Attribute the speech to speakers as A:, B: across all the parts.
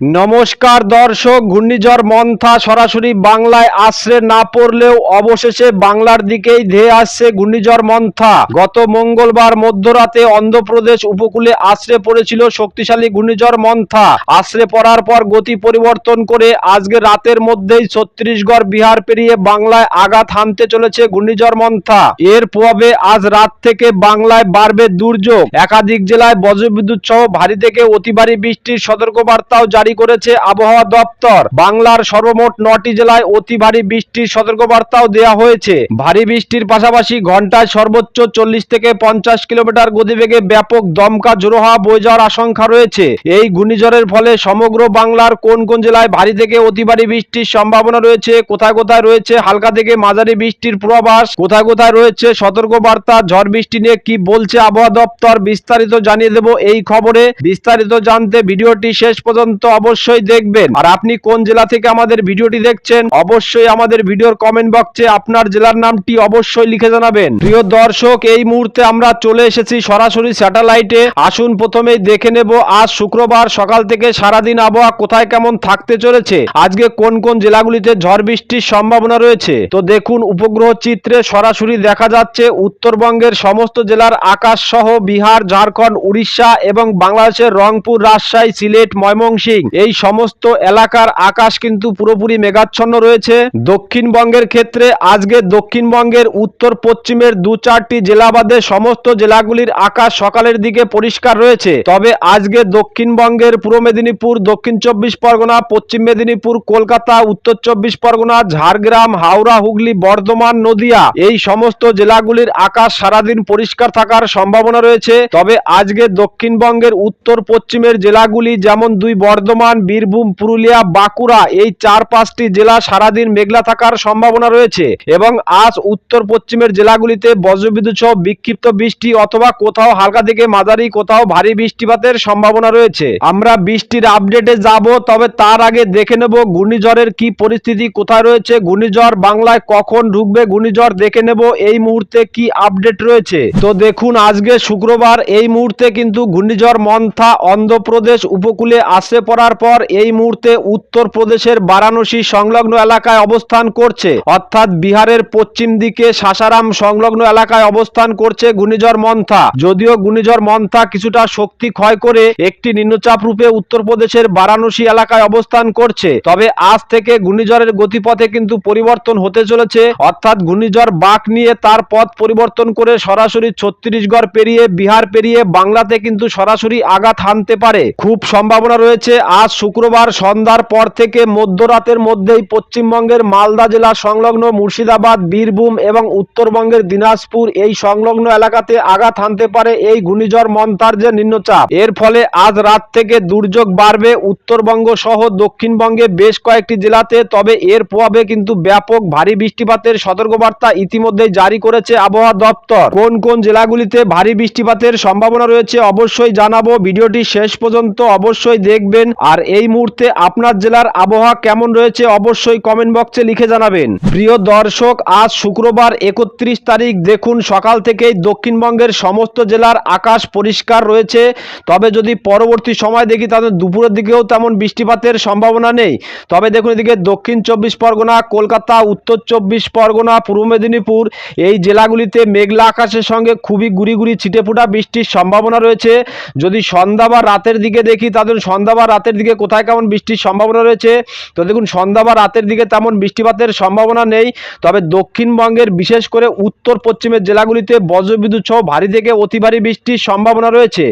A: নমস্কার দর্শক, ঘূর্ণিঝড় মন্থা সরাসরি বাংলায় আশ্রে না পড়লেও অবশেষে বাংলার দিকেই ধেয়ে আসছে ঘূর্ণিঝড় মন্থা। গত মঙ্গলবার মধ্যরাতে অন্ধ্রপ্রদেশ উপকূলে আশ্রে পড়েছিল শক্তিশালী ঘূর্ণিঝড় মন্থা। আশ্রে পড়ার পর গতি পরিবর্তন করে আজকে রাতের মধ্যেই ছত্তিশগড়, বিহার পেরিয়ে বাংলায় আঘাত হানতে চলেছে ঘূর্ণিঝড় মন্থা। এর প্রভাবে আজ রাত থেকে বাংলায় বাড়বে দুর্যোগ। একাধিক জেলায় বজ্রবিদ্যুৎ সহ ভারী থেকে অতি ভারী বৃষ্টির সতর্কবার্তাও জারি করেছে আবহাওয়া দপ্তর। বাংলার সর্বমোট নটি জেলায় অতি ভারী বৃষ্টির সতর্কবার্তাও দেওয়া হয়েছে। ভারী বৃষ্টির পাশাপাশি ঘন্টায় সর্বোচ্চ চল্লিশ থেকে পঞ্চাশ কিলোমিটার গতিবেগে ব্যাপক দমকা ঝোড়ো হাওয়া বয়ে যাওয়ার আশঙ্কা রয়েছে। এই ঘূর্ণিঝড়ের ফলে সমগ্র বাংলার কোন কোন জেলায় ভারী থেকে অতি ভারী বৃষ্টির সম্ভাবনা রয়েছে, কোথায় কোথায় রয়েছে, হালকা থেকে মাঝারি বৃষ্টির পূর্বাভাস, কোথায় কোথায় রয়েছে সতর্কবার্তা, ঝড় বৃষ্টি নিয়ে কি বলছে আবহাওয়া দপ্তর বিস্তারিত জানিয়ে দেব এই খবরে। বিস্তারিত জানতে ভিডিওটি শেষ পর্যন্ত অবশ্যই দেখবেন। আর আপনি কোন জেলা থেকে আমাদের ভিডিওটি দেখছেন, অবশ্যই আমাদের ভিডিওর কমেন্ট বক্সে আপনার জেলার নামটি অবশ্যই লিখে জানাবেন। প্রিয় দর্শক, এই মুহূর্তে আমরা চলে এসেছি সরাসরি স্যাটেলাইটে আসুন প্রথমেই দেখে নেব, আজ শুক্রবার সকাল থেকে সারাদিন আবহাওয়া কোথায় কেমন থাকতে চলেছে? আজকে কোন কোন জেলাগুলিতে ঝড় বৃষ্টির সম্ভাবনা রয়েছে? তো দেখুন, উপগ্রহ চিত্রে সরাসরি দেখা যাচ্ছে, উত্তরবঙ্গের সমস্ত জেলার আকাশ সহ বিহার, ঝাড়খণ্ড, উড়িষ্যা এবং বাংলাদেশের রংপুর, রাজশাহী, সিলেট, ময়মনসিংহ। এই সমস্ত এলাকার আকাশ কিন্তু পুরোপুরি মেঘাচ্ছন্ন রয়েছে। দক্ষিণবঙ্গের ক্ষেত্রে আজকে দক্ষিণবঙ্গের উত্তর পশ্চিমের দু চারটি জেলা বাদে সমস্ত জেলাগুলির আকাশ সকালের দিকে পরিষ্কার রয়েছে। তবে আজকে দক্ষিণবঙ্গের পূর্ব মেদিনীপুর, দক্ষিণ চব্বিশ পরগনা, পশ্চিম মেদিনীপুর, কলকাতা, উত্তর চব্বিশ পরগনা, ঝাড়গ্রাম, হাওড়া, হুগলি, বর্ধমান, নদিয়া এই সমস্ত জেলাগুলির আকাশ সারাদিন পরিষ্কার থাকার সম্ভাবনা রয়েছে। তবে আজকে দক্ষিণবঙ্গের উত্তর পশ্চিমের জেলাগুলি যেমন দুই বর্ধমান বীরভূম, পুরুলিয়া, বাঁকুড়া এই চার পাঁচটি জেলা সারাদিন মেঘলা থাকার সম্ভাবনা রয়েছে এবং আজ উত্তর পশ্চিমের জেলাগুলিতে বজ্রবিদ্যুৎ সহ বিক্ষিপ্ত বৃষ্টি অথবা কোথাও হালকা থেকে মাঝারি, কোথাও ভারী বৃষ্টিপাতের সম্ভাবনা রয়েছে। আমরা বৃষ্টির আপডেটে যাব, তবে তার আগে দেখে নেব ঘূর্ণিঝড়ের কি পরিস্থিতি, কোথায় রয়েছে ঘূর্ণিঝড়, বাংলায় কখন ঢুকবে ঘূর্ণিঝড়, দেখে নেব এই মুহূর্তে কি আপডেট রয়েছে। তো দেখুন, আজকে শুক্রবার এই মুহূর্তে কিন্তু ঘূর্ণিঝড় মন্থা, অন্ধ্রপ্রদেশ উপকূলে আসে পড়ার পর এই মুহূর্তে উত্তরপ্রদেশের বারাণসী সংলগ্ন এলাকায় অবস্থান করছে। অর্থাৎ বিহারের পশ্চিম দিকে সাসারাম সংলগ্ন এলাকায় অবস্থান করছে ঘূর্ণিঝড় মন্থা। যদিও ঘূর্ণিঝড় মন্থা কিছুটা শক্তি ক্ষয় করে একটি নিম্নচাপ রূপে উত্তরপ্রদেশের বারাণসী এলাকায় অবস্থান করছে। তবে আজ থেকে ঘূর্ণিঝড়ের গতিপথে কিন্তু পরিবর্তন হতে চলেছে। অর্থাৎ ঘূর্ণিঝড় বাঁক নিয়ে তার পথ পরিবর্তন করে সরাসরি ছত্তিশগড় পেরিয়ে বিহার পেরিয়ে বাংলাতে কিন্তু সরাসরি আঘাত হানতে পারে। খুব সম্ভাবনা রয়েছে আজ শুক্রবার সন্ধ্যার পর থেকে মধ্যরাতের মধ্যেই পশ্চিমবঙ্গের মালদা জেলা সংলগ্ন মুর্শিদাবাদ, বীরভূম এবং উত্তরবঙ্গের দিনাজপুর এই সংলগ্ন এলাকাতে আঘাত হানতে পারে এই ঘূর্ণিঝড় মন্তার যে নিম্নচাপ। এর ফলে আজ রাত থেকে দুর্যোগ বাড়বে উত্তরবঙ্গ সহ দক্ষিণবঙ্গে বেশ কয়েকটি জেলাতে, তবে এর প্রভাবে কিন্তু ব্যাপক ভারী বৃষ্টিপাতের সতর্কবার্তা ইতিমধ্যেই জারি করেছে আবহাওয়া দপ্তর। কোন কোন জেলাগুলিতে ভারী বৃষ্টিপাতের সম্ভাবনা রয়েছে অবশ্যই জানাব। ভিডিওটি শেষ পর্যন্ত অবশ্যই দেখবেন। আর এই মুহূর্তে আপনার জেলার আবহাওয়া কেমন রয়েছে অবশ্যই কমেন্ট বক্সে লিখে জানাবেন। প্রিয় দর্শক, আজ শুক্রবার একত্রিশ তারিখ, দেখুন সকাল থেকেই দক্ষিণবঙ্গের সমস্ত জেলার আকাশ পরিষ্কার রয়েছে। তবে যদি পরবর্তী সময় দেখি তাদের দুপুরের দিকেও তেমন বৃষ্টিপাতের সম্ভাবনা নেই। তবে দেখুন এদিকে দক্ষিণ চব্বিশ পরগনা, কলকাতা, উত্তর চব্বিশ পরগনা, পূর্ব মেদিনীপুর, এই জেলাগুলিতে মেঘলা আকাশের সঙ্গে খুবই গুড়ি গুড়ি ছিটেফোঁটা বৃষ্টির সম্ভাবনা রয়েছে। যদি সন্ধ্যা বা রাতের দিকে দেখি তাদের সন্ধ্যা বা রাতের দিকে কোথায় কেমন বৃষ্টির সম্ভাবনা রয়েছে? তো দেখুন, সন্ধ্যা বা রাতের দিকে তেমন বৃষ্টিপাতের সম্ভাবনা নেই। তবে দক্ষিণবঙ্গের বিশেষ করে উত্তর পশ্চিমের জেলাগুলিতে বজ্রবিদ্যুৎ সহ ভারী থেকে অতি ভারী বৃষ্টির সম্ভাবনা রয়েছে।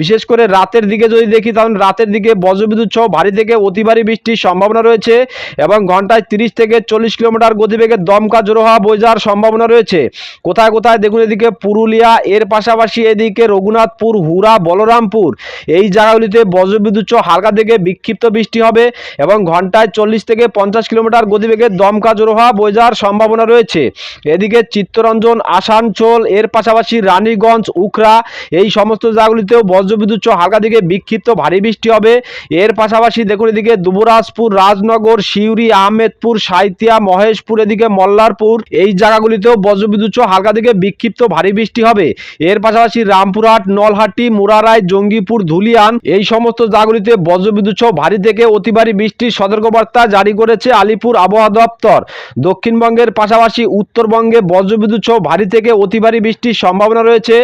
A: বিশেষ করে রাতের দিকে যদি দেখি, তাহলে রাতের দিকে বজ্রবিদ্যুৎ সহ ভারী থেকে অতি ভারী বৃষ্টির সম্ভাবনা রয়েছে এবং ঘন্টায় তিরিশ থেকে চল্লিশ কিলোমিটার গতিবেগে দমকা জোরো হওয়া বয়ে যাওয়ার সম্ভাবনা রয়েছে। কোথায় কোথায় দেখুন, এদিকে পুরুলিয়া, এর পাশাপাশি এদিকে রঘুনাথপুর হুরা বলরামপুর। এই জায়গাগুলিতে বজ্রবিদ্যুৎ সহ হালকা থেকে বিক্ষিপ্ত বৃষ্টি হবে এবং ঘন্টায় চল্লিশ থেকে পঞ্চাশ কিলোমিটার গতিবেগে দমকা জোরো বয়ে যাওয়ার সম্ভাবনা রয়েছে। এদিকে চিত্তরঞ্জন, আসানসোল, এর পাশাপাশি রানীগঞ্জ উখরা এই সমস্ত জায়গাগুলিতেও বজ্রবিদ্যুৎ হালকা দিকে বিক্ষিপ্ত ভারী বৃষ্টি হবে। এর পাশাপাশি দেখুন এদিকে দুবরাজপুর, রাজনগর শিউরি আহমেদপুর সাইতিয়া মহেশপুর, এদিকে মল্লারপুর এই জায়গাগুলিতেও বজ্রবিদ্যুৎ হালকা দিকে বিক্ষিপ্ত ভারী বৃষ্টি হবে। এর পাশাপাশি রামপুরহাট, নলহাটি মুরারায় জঙ্গিপুর, ধুলিয়ান এই সমস্ত জায়গাগুলিতে বজ্র বজ্রবিদ্যুৎ ভারী থেকে অতি ভারী বৃষ্টির সতর্কবার্তা জারি করেছে আলিপুর আবহাওয়া দপ্তর। দক্ষিণবঙ্গের পাশাপাশি উত্তরবঙ্গে বজ্রবিদ্যুৎ ভারী থেকে অতি ভারী বৃষ্টির সম্ভাবনা রয়েছে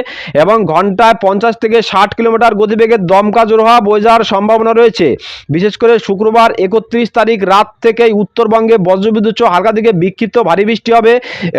A: এবং ঘন্টায় পঞ্চাশ থেকে ষাট কিলোমিটার গতিবেগে দমকা জোর হওয়া বয়ে যাওয়ার সম্ভাবনা রয়েছে। বিশেষ করে শুক্রবার একত্রিশ তারিখ রাত থেকেই উত্তরবঙ্গে বজ্রবিদ্যুৎ হালকা থেকে বিক্ষিপ্ত ভারী বৃষ্টি হবে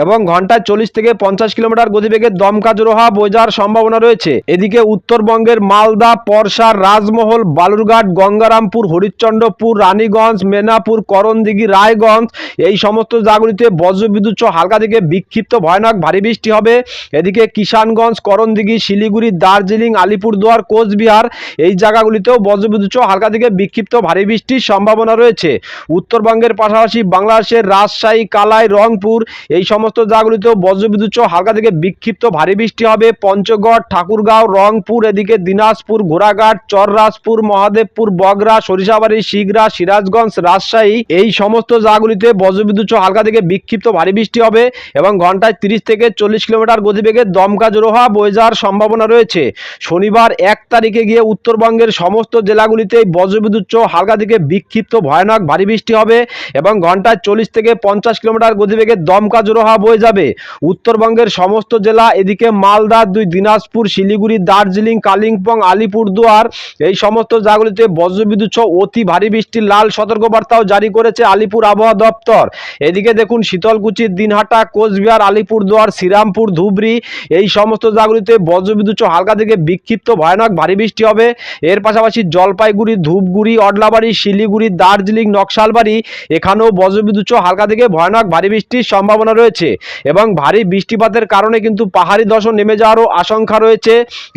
A: এবং ঘন্টায় চল্লিশ থেকে পঞ্চাশ কিলোমিটার গতিবেগে দমকা জোর হওয়া বয়ে যাওয়ার সম্ভাবনা রয়েছে। এদিকে উত্তরবঙ্গের মালদা, পরশা, রাজমহল, বালুরঘাট গঙ্গারামপুর, হরিশ্চন্দ্রপুর, রানীগঞ্জ মেনাপুর করণদিঘি, রায়গঞ্জ, এই সমস্ত জায়গাগুলিতে বজ্রবিদ্যুৎ সহ হালকা থেকে বিক্ষিপ্ত ভয়ানক ভারী বৃষ্টি হবে। এদিকে কিষানগঞ্জ, করণদিঘি, শিলিগুড়ি, দার্জিলিং, আলিপুরদুয়ার, কোচবিহার এই জায়গাগুলিতেও বজ্রবিদ্যুৎ সহ হালকা থেকে বিক্ষিপ্ত ভারী বৃষ্টির সম্ভাবনা রয়েছে। উত্তরবঙ্গের পাশাপাশি বাংলাদেশের রাজশাহী, কালাই, রংপুর এই সমস্ত জায়গাগুলিতেও বজ্রবিদ্যুৎ সহ হালকা থেকে বিক্ষিপ্ত ভারী বৃষ্টি হবে। পঞ্চগড়, ঠাকুরগাঁও, রংপুর, এদিকে দিনাজপুর, ঘোড়াঘাট, চররাজপুর, মহাদেবপুর বগরা সরিষাবাড়ি শিগরা সিরাজগঞ্জ, রাজশাহী, এই সমস্ত জায়গাগুলিতে বজ্রবিদ্যুৎ সহ হালকা থেকে বিক্ষিপ্ত ভারী বৃষ্টি হবে এবং ঘন্টায় তিরিশ থেকে চল্লিশ কিলোমিটার গতিবেগে দমকা জোরো হওয়া বয়ে যাওয়ার সম্ভাবনা রয়েছে। শনিবার এক তারিখে গিয়ে উত্তরবঙ্গের সমস্ত জেলাগুলিতে বজ্রবিদ্যুৎ সহ হালকা থেকে বিক্ষিপ্ত ভয়ানক ভারী বৃষ্টি হবে এবং ঘন্টায় চল্লিশ থেকে পঞ্চাশ কিলোমিটার গতিবেগে দমকা জোরো হওয়া বয়ে যাবে। উত্তরবঙ্গের সমস্ত জেলা এদিকে মালদা, দুই দিনাজপুর, শিলিগুড়ি, দার্জিলিং, কালিম্পং, আলিপুরদুয়ার, এই সমস্ত জায়গাগুলিতে বজ্রবিদ্যুৎ অতি ভারী বৃষ্টির লাল সতর্কবার্তাও জারি করেছে আলিপুর আবহাওয়া দপ্তর। এদিকে দেখুন, শীতলকুচি, দিনহাটা, কোচবিহার, আলিপুরদুয়ার, শ্রীরামপুর, ধুবড়ি, এই সমস্ত জায়গাগুলিতে বজ্রবিদ্যুৎ হালকা থেকে বিক্ষিপ্ত ভয়ানক ভারী বৃষ্টি হবে। এর পাশাপাশি জলপাইগুড়ি, ধূপগুড়ি, অডলাবাড়ি, শিলিগুড়ি, দার্জিলিং, নকশালবাড়ি, এখানেও বজ্রবিদ্যুৎ হালকা থেকে ভয়ানক ভারী বৃষ্টির সম্ভাবনা রয়েছে এবং ভারী বৃষ্টিপাতের কারণে কিন্তু পাহাড়ি দশন নেমে যাওয়ারও আশঙ্কা রয়েছে।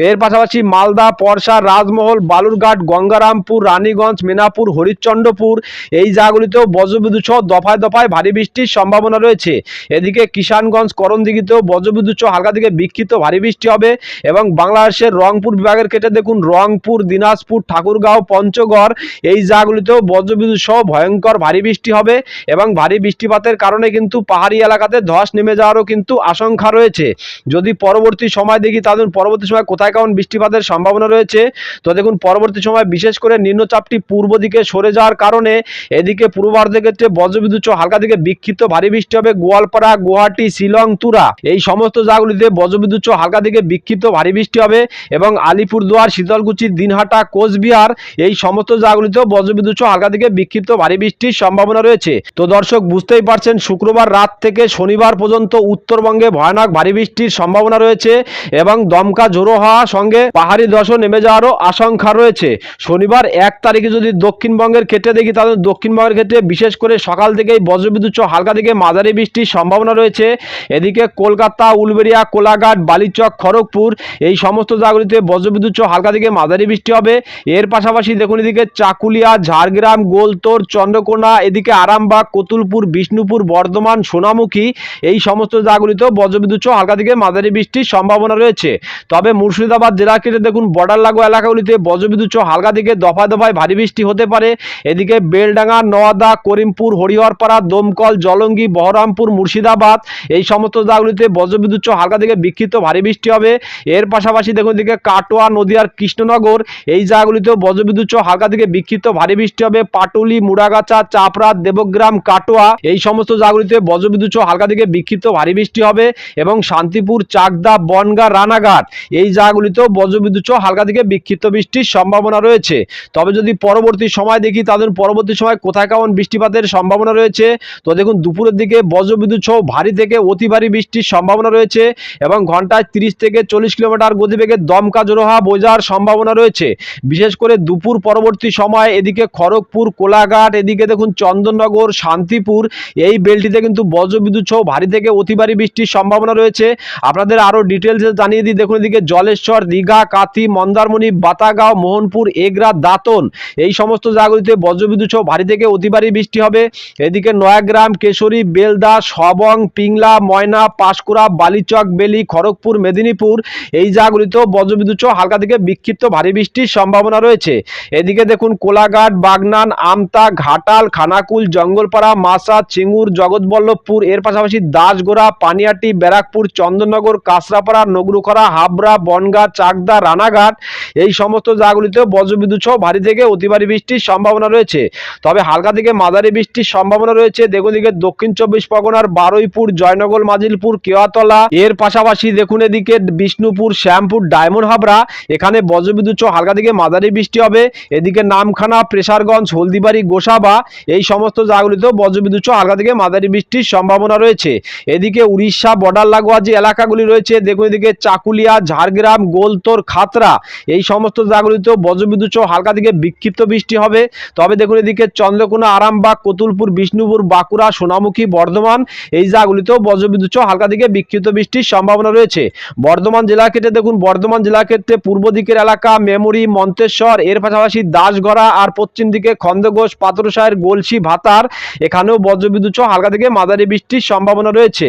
A: এর পাশাপাশি মালদা, পরশা, রাজমহল, বালুরঘাট, গঙ্গারামপুর রানীগঞ্জ, মেনাপুর, হরিশ্চন্দ্রপুর, এই জায়গাগুলিতেও বজ্রবিদ্যুৎ সহ দফায় দফায় ভারী বৃষ্টির সম্ভাবনা রয়েছে। এদিকে কিষানগঞ্জ, করণদিঘিতেও বজ্রবিদ্যুৎ সহ হালকা থেকে বিক্ষিপ্ত ভারী বৃষ্টি হবে এবং বাংলাদেশের রংপুর বিভাগের কেটে দেখুন, রংপুর, দিনাজপুর, ঠাকুরগাঁও, পঞ্চগড়, এই জায়গাগুলিতেও বজ্রবিদ্যুৎ সহ ভয়ঙ্কর ভারী বৃষ্টি হবে এবং ভারী বৃষ্টিপাতের কারণে কিন্তু পাহাড়ি এলাকাতে ধস নেমে যাওয়ারও কিন্তু আশঙ্কা রয়েছে। যদি পরবর্তী সময় দেখি তাদের পরবর্তী সময় কোথায় কেমন বৃষ্টিপাতের সম্ভাবনা রয়েছে। তো দেখুন, পরবর্তী সময় বিশেষ করে নিম্নচাপটি পূর্ব দিকে সরে যাওয়ার কারণে এদিকে পূর্ব ভারতের ক্ষেত্রে বজ্রবিদ্যুৎ হালকা থেকে বিক্ষিপ্ত ভারী বৃষ্টি হবে গোয়ালপাড়া, গুয়াহাটি, শিলং, তুরা। এই সমস্ত জায়গাগুলিতে বজ্রবিদ্যুৎ হালকা থেকে বিক্ষিপ্ত ভারী বৃষ্টি হবে এবং আলিপুরদুয়ার, শীতলকুচি, দিনহাটা, কোচবিহার এই সমস্ত জায়গাগুলিতেও বজ্রবিদ্যুৎ হালকা থেকে বিক্ষিপ্ত ভারী বৃষ্টির সম্ভাবনা রয়েছে। তো দর্শক, বুঝতেই পারছেন, শুক্রবার রাত থেকে শনিবার পর্যন্ত উত্তরবঙ্গে ভয়ানক ভারী বৃষ্টির সম্ভাবনা রয়েছে এবং দমকা জোরো হওয়া সঙ্গে পাহাড়ি দশও নেমে যাওয়ারও আশঙ্কা রয়েছে। শনিবার এক তারিখে যদি দক্ষিণবঙ্গের ক্ষেত্রে দেখি, তাহলে দক্ষিণবঙ্গের ক্ষেত্রে বিশেষ করে সকাল থেকেই বজ্রবিদ্যুৎ হালকা থেকে মাঝারি বৃষ্টির সম্ভাবনা রয়েছে। এদিকে কলকাতা, উলবেড়িয়া, কোলাঘাট, বালিচক, খড়গপুর, এই সমস্ত জায়গাগুলিতে বজ্রবিদ্যুৎ হালকা থেকে মাঝারি বৃষ্টি হবে। এর পাশাপাশি দেখুন এদিকে চাকুলিয়া, ঝাড়গ্রাম, গোলতোর, চন্দ্রকোনা, এদিকে আরামবাগ, কতুলপুর, বিষ্ণুপুর, বর্ধমান, সোনামুখী, এই সমস্ত জায়গাগুলিতেও বজ্রবিদ্যুৎ হালকা থেকে মাঝারি বৃষ্টির সম্ভাবনা রয়েছে। তবে মুর্শিদাবাদ জেলা কেটে দেখুন, বর্ডার লাগো এলাকাগুলিতে বজ্রবিদ্যুৎ হালকা থেকে দফায় দফায় ভারী বৃষ্টি হতে পারে। এদিকে বেলডাঙ্গা, নওয়াদা, করিমপুর, হরিহরপাড়া, দমকল, জলঙ্গি, বহরমপুর, মুর্শিদাবাদ এই সমস্ত জায়গাগুলিতে বজ্রবিদ্যুৎ হালকা থেকে বিক্ষিপ্ত ভারী বৃষ্টি হবে। এর পাশাপাশি দেখুন এদিকে কাটোয়া, নদিয়ার কৃষ্ণনগর এই জায়গাগুলিতেও বজ্রবিদ্যুৎ হালকা থেকে বিক্ষিপ্ত ভারী বৃষ্টি হবে। পাটুলি, মুড়াগাছা, চাপড়া, দেবগ্রাম, কাটোয়া এই সমস্ত জায়গাগুলিতে বজ্রবিদ্যুৎ হালকা থেকে বিক্ষিপ্ত ভারী বৃষ্টি হবে এবং শান্তিপুর, চাকদা, বনগা, রানাঘাট এই জায়গাগুলিতেও বজ্রবিদ্যুৎ হালকা থেকে বিক্ষিপ্ত বৃষ্টির সম্ভাবনা রয়েছে। তবে যদি পরবর্তী সময় দেখি তাদের পরবর্তী সময় কোথায় কেমন বৃষ্টিপাতের সম্ভাবনা রয়েছে, তো দেখুন দুপুরের দিকে বজ্রবিদ্যুৎ সহ ভারী থেকে অতি ভারী বৃষ্টির সম্ভাবনা রয়েছে এবং ঘন্টায় তিরিশ থেকে চল্লিশ কিলোমিটার গতিবেগে দমকা জোরো হওয়া বোঝার সম্ভাবনা রয়েছে। বিশেষ করে দুপুর পরবর্তী সময় এদিকে খড়গপুর, কোলাঘাট, এদিকে দেখুন চন্দননগর, শান্তিপুর, এই বেলটিতে কিন্তু বজ্রবিদ্যুৎ সহ ভারী থেকে অতি ভারী বৃষ্টির সম্ভাবনা রয়েছে। আপনাদের আরও ডিটেলসে জানিয়ে দিই, দেখুন এদিকে জলেশ্বর, দীঘা, কাথি, মন্দারমণি, বাতাগাঁও, মোহনপুর, এগরা দাঁতন এই সমস্ত জায়গাগুলিতে বজ্রবিদ্যুৎ সহ ভারী থেকে অতি ভারী বৃষ্টি হবে। এদিকে নয়াগ্রাম, কেশরী, বেলদা, সবং, পিংলা, ময়না, পাঁশকুড়া, বালিচক, বেলি, খড়গপুর, মেদিনীপুর এই জায়গাগুলিতেও বজ্রবিদ্যুৎ সহ হালকা থেকে বিক্ষিপ্ত ভারী বৃষ্টির সম্ভাবনা রয়েছে। এদিকে দেখুন কোলাঘাট, বাগনান, আমতা, ঘাটাল, খানাকুল, জঙ্গলপাড়া মাসা চিঙ্গুর জগৎবল্লভপুর, এর পাশাপাশি দাসগোড়া, পানিয়াটি, ব্যারাকপুর, চন্দননগর কাঁচরাপাড়া নগরুখরা, হাবড়া, বনগা, চাকদা, রানাঘাট এই সমস্ত জায়গাগুলিতেও বজ্রবিদ্যুৎ সহ ভারী থেকে অতি ভারী বৃষ্টির সম্ভাবনা রয়েছে। তবে হালকা থেকে মাঝারি বৃষ্টির সম্ভাবনা রয়েছে। দেখুন এদিকে দক্ষিণ চব্বিশ পরগনার বারুইপুর, জয়নগর, মাজিলপুর, কেওয়াতলা। এর পাশাপাশি দেখুন এদিকে বিষ্ণুপুর, শ্যামপুর, ডায়মন্ড হাবড়া। এখানে বজ্রবিদ্যুৎ হালকা থেকে মাঝারি বৃষ্টি হবে। এদিকে নামখানা, প্রেসারগঞ্জ, হলদিবাড়ি, গোসাবা এই সমস্ত জায়গাগুলিতেও বজ্রবিদ্যুৎ হালকা থেকে মাঝারি বৃষ্টির সম্ভাবনা রয়েছে। এদিকে উড়িষ্যা, বর্ডার লাগোয়া যে এলাকাগুলি রয়েছে, দেখুন এদিকে চাকুলিয়া, ঝাড়গ্রাম, গোলতোর, খাতরা এই সমস্ত জায়গাগুলিতেও বজ্রবিদ্যুৎ হালকা থেকে বিক্ষিপ্ত বৃষ্টি হবে। তবে দেখুন এদিকে চন্দ্রকোনা, আরামবাগ, কতুলপুর, বিষ্ণুপুর, বাঁকুড়া, সোনামুখী, বর্ধমান এই জায়গাগুলিতেও বজ্রবিদ্যুৎ হালকা থেকে বিক্ষিপ্ত বৃষ্টির সম্ভাবনা রয়েছে। বর্ধমান জেলা ক্ষেত্রে দেখুন, বর্ধমান জেলা ক্ষেত্রে পূর্ব দিকের এলাকা মেমরি, মন্তেশ্বর, এর পাশাপাশি দাসগড়া আর পশ্চিম দিকে খন্দঘোষ পাথরসায়ের গোলসি, ভাতার এখানেও বজ্রবিদ্যুৎ হালকা থেকে মাঝারি বৃষ্টির সম্ভাবনা রয়েছে।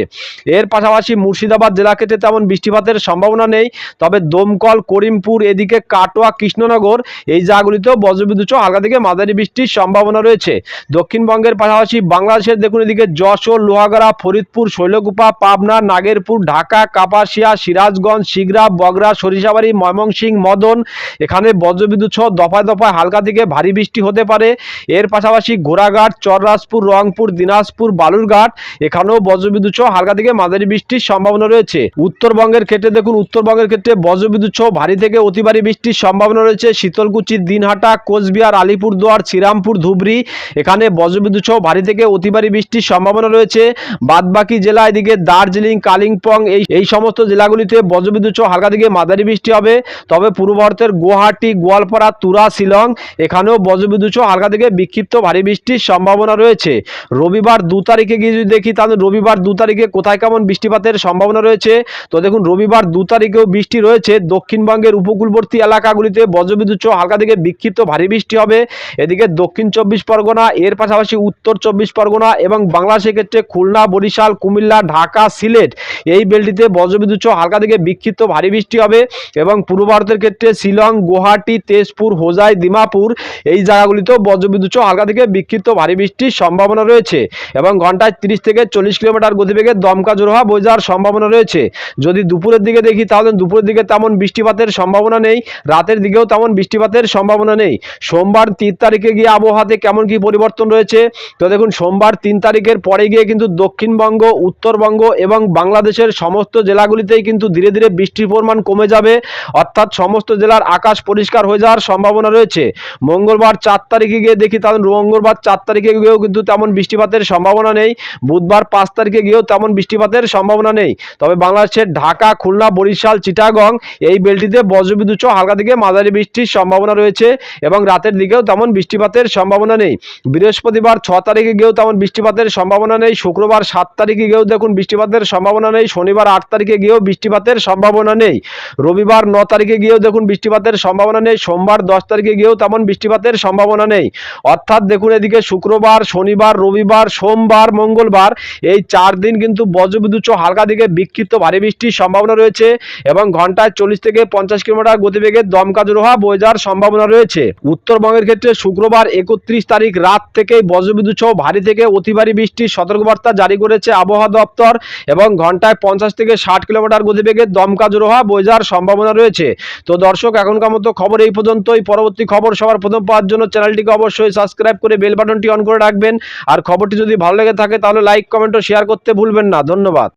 A: এর পাশাপাশি মুর্শিদাবাদ জেলা ক্ষেত্রে তেমন বৃষ্টিপাতের সম্ভাবনা নেই। তবে দমকল, করিমপুর, এদিকে কাটোয়া, কৃষ্ণনগর এই জায়গাগুলিতেও বজ্রবিদ্যুৎ হালকা থেকে মাঝারি বৃষ্টির সম্ভাবনা রয়েছে। দক্ষিণবঙ্গের পাশাপাশি বাংলাদেশের দেখুন এদিকে যশোর, লোহাগড়া, ফরিদপুর, শৈলকুপা, পাবনা, নাগেরপুর, ঢাকা, কাপাসিয়া, সিরাজগঞ্জ শিগরা বগরা সরিষাবাড়ি, ময়মনসিংহ, মদন। এখানে বজ্রবিদ্যুৎ সহ দফায় দফায় হালকা থেকে ভারী বৃষ্টি হতে পারে। এর পাশাপাশি ঘোড়াঘাট, চররাজপুর, রংপুর, দিনাজপুর, বালুরঘাট, এখানেও বজ্রবিদ্যুৎ সহ হালকা থেকে মাঝারি বৃষ্টির সম্ভাবনা রয়েছে। উত্তরবঙ্গের ক্ষেত্রে দেখুন, উত্তরবঙ্গের ক্ষেত্রে বজ্রবিদ্যুৎ সহ ভারী থেকে অতি ভারী বৃষ্টির সম্ভাবনা রয়েছে। শীতলকুচি, দিনহাটা কোচবিহার, আলিপুরদুয়ার, শ্রীরামপুর, ধুবড়ি। এখানে বজ্রবিদ্যুৎ সহ ভারী থেকে অতি ভারী বৃষ্টির সম্ভাবনা রয়েছে। বাদবাকি জেলা এদিকে দার্জিলিং, কালিম্পং এই এই সমস্ত জেলাগুলিতে বজ্রবিদ্যুৎ সহ হালকা থেকে মাঝারি বৃষ্টি হবে। তবে পূর্ব ভারতের গুয়াহাটি, গোয়ালপাড়া, তুরা, শিলং এখানেও বজ্রবিদ্যুৎ সহ হালকা থেকে বিক্ষিপ্ত ভারী বৃষ্টির সম্ভাবনা রয়েছে। রবিবার দু তারিখে গিয়ে যদি দেখি তাহলে রবিবার দু তারিখে কোথায় কেমন বৃষ্টিপাতের সম্ভাবনা রয়েছে? তো দেখুন, রবিবার দু তারিখেও বৃষ্টি রয়েছে। দক্ষিণবঙ্গের উপকূলবর্তী এলাকাগুলিতে বজ্রবিদ্যুৎ সহ হালকা থেকে বিক্ষিপ্ত ভারী বৃষ্টি হবে। এদিকে দক্ষিণ চব্বিশ পরগনা, এর পাশাপাশি উত্তর চব্বিশ পরগনা এবং বাংলাদেশের ক্ষেত্রে খুলনা, বরিশাল, কুমিল্লা, ঢাকা, সিলেট এই বেলটিতে বজ্রবিদ্যুৎ সহ হালকা থেকে বিক্ষিপ্ত ভারী বৃষ্টি হবে এবং পূর্ব ভারতের ক্ষেত্রে শিলং, গুয়াহাটি, তেজপুর, হোজাই, দিমাপুর এই জায়গাগুলিতেও বজ্রবিদ্যুৎ সহ হালকা থেকে বিক্ষিপ্ত ভারী বৃষ্টির সম্ভাবনা রয়েছে এবং ঘন্টায় তিরিশ থেকে চল্লিশ কিলোমিটার গতিবেগে দমকা জোরহা বয়ে যাওয়ার সম্ভাবনা রয়েছে। যদি দুপুরের দিকে দেখি তাহলে দুপুরের দিকে তেমন বৃষ্টিপাতের সম্ভাবনা নেই, রাতের দিকেও তেমন বৃষ্টিপাতের সম্ভাবনা নেই। সোমবার তিন তারিখে গিয়ে আবহাওয়াতে কেমন কি পরিবর্তন রয়েছে? তো দেখুন, সোমবার তিন তারিখের পরে গিয়ে কিন্তু দক্ষিণবঙ্গ, উত্তরবঙ্গ এবং বাংলাদেশের সমস্ত জেলাগুলিতেই কিন্তু ধীরে ধীরে বৃষ্টির পরিমাণ কমে যাবে। অর্থাৎ সমস্ত জেলার আকাশ পরিষ্কার হয়ে যাওয়ার সম্ভাবনা রয়েছে। মঙ্গলবার চার তারিখে গিয়ে দেখি তাহলে মঙ্গলবার চার তারিখে গিয়েও কিন্তু তেমন বৃষ্টিপাতের সম্ভাবনা নেই। বুধবার পাঁচ তারিখে গিয়েও তেমন বৃষ্টিপাতের সম্ভাবনা নেই। তবে বাংলাদেশের ঢাকা, খুলনা, বরিশাল, চিটাগং এই বেলটিতে বজ্রবিদ্যুৎ হালকা থেকে মাঝারি বৃষ্টির সম্ভাবনা রয়েছে। এবং রাতের দিকেও তেমন বৃষ্টিপাতের সম্ভাবনা নেই। বৃহস্পতিবার ছ তারিখে গিয়েও তেমন বৃষ্টিপাতের সম্ভাবনা নেই। শুক্রবার সাত তারিখে গিয়েও দেখুন বৃষ্টিপাতের সম্ভাবনা নেই। শনিবার আট তারিখে গিয়েও বৃষ্টিপাতের সম্ভাবনা নেই। রবিবার ন তারিখে গিয়েও দেখুন বৃষ্টিপাতের সম্ভাবনা নেই। সোমবার দশ তারিখে গিয়েও তেমন বৃষ্টিপাতের সম্ভাবনা নেই। অর্থাৎ দেখুন এদিকে শুক্রবার, শনিবার, রবিবার, সোমবার, মঙ্গলবার এই চার দিন কিন্তু বজ্রবিদ্যুৎ হালকা দিকে বিক্ষিপ্ত ভারী বৃষ্টির সম্ভাবনা রয়েছে এবং ঘন্টায় চল্লিশ থেকে পঞ্চাশ কিলোমিটার গতিবেগে দমকা জোরহা বয়ে যাওয়ার সম্ভাবনা রয়েছে। উত্তরবঙ্গের ক্ষেত্রে শুক্রবার একত্রিশ তারিখ রাত থেকেই বজ্রবিদ্যুৎ সহ ভারী থেকে অতি ভারী বৃষ্টির সতর্কবার্তা জারি করেছে আবহাওয়া দপ্তর এবং ঘন্টায় পঞ্চাশ থেকে ষাট কিলোমিটার গতিবেগে দমকা জোরহা যাওয়ার সম্ভাবনা রয়েছে। তো দর্শক, এখনকার মতো খবর এই পর্যন্তই। পরবর্তী খবর সবার প্রথম পাওয়ার জন্য চ্যানেলটিকে অবশ্যই সাবস্ক্রাইব করে বেল বাটনটি অন করে রাখবেন। আর খবরটি যদি ভালো লেগে থাকে তাহলে লাইক, কমেন্ট ও শেয়ার করতে ভুলবেন না। ধন্যবাদ।